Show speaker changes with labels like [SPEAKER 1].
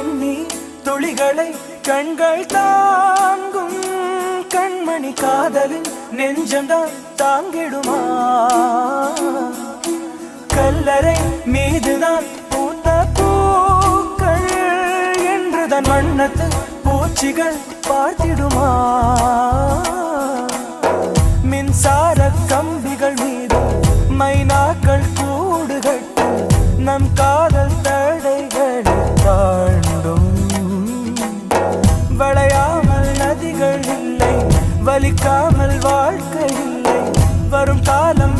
[SPEAKER 1] கண்ணீர் துளிகளை கண்கள் தாங்கும் கண்மணி காதலின் நெஞ்சம்தான் தாங்கிடுமா? கல்லறை மீதுதான் பூத்த பூக்கள் என்றுதான் வண்ணத்து பூச்சிகள் பார்த்திடுமா? மின்சார கம்பிகள் மீது மைனாக்கள் கூடுகட்டும் நம் காதல் த வாழ்க்கையில்லை வலிக்காமல் வாழ்க்கையில்லை. வரும் காலம்